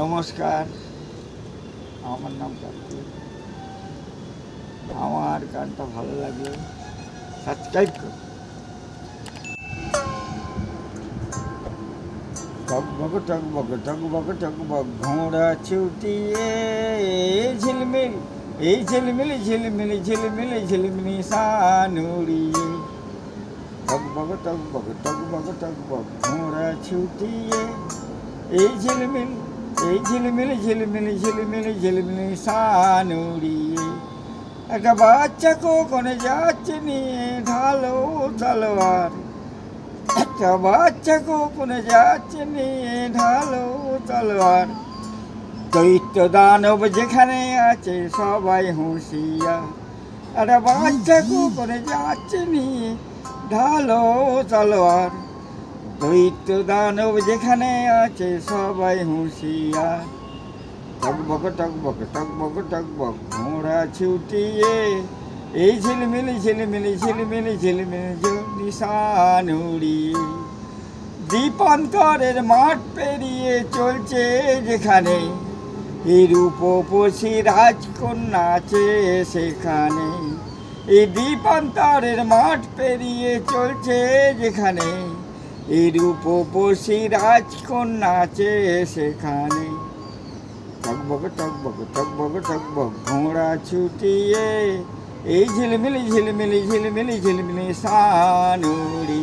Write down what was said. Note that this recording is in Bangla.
নমস্কার। আমার নাম কার্তিক আমার গানটা ভালো লাগলে সাবস্ক্রাইব করুন টকবক টকবক টকবক টকবক ঘোড়া ছুটিয়ে ঝিলমিল, এই ঝিলমিল ঝিলমিল ঝিলমিল ঝিলমিল সানুড়িয়ে টকবক টকবক টকবক টকবক ঘোড়া ছুটিয়ে এই ঝিলমিল এই ঝিলমিল ঝিলমিল ঝিলমিল ঝিলমিল সানুড়িয়ে একটা বাচ্চা কোনে যাচ্ছে নিয়ে ঢালো তলোয়ার একটা বাচ্চা কোনে যাচ্ছে নিয়ে ঢালো তলোয়ার দৈত্য দানব যেখানে আছে সবাই হুঁশিয়া। একটা বাচ্চা কোনে যাচ্ছে নিয়ে ঢালো তলোয়ার দৈত্য দানব যেখানে আছে সবাই হুঁশিয়ার। টকবক টকবক টকবক টকবক ঘোড়া ছুটিয়ে। এই ঝিলমিলি ঝিলমিলি ঝিলমিলি ঝিলমিলি, নিশান উড়িয়ে। দ্বীপান্তরের মাঠ পেরিয়ে চলছে যেখানে এই রাজকন্যা আছে সেখানে। এই দ্বীপান্তরের মাঠ পেরিয়ে চলছে যেখানে এই রূপসী রাজকন্যা আছে সেখানে টকবক টকবক টকবক টকবক ঘোড়া ছুটিয়ে এই ঝিলমিলি ঝিলমিলি ঝিলমিলি ঝিলমিলি সানুড়ি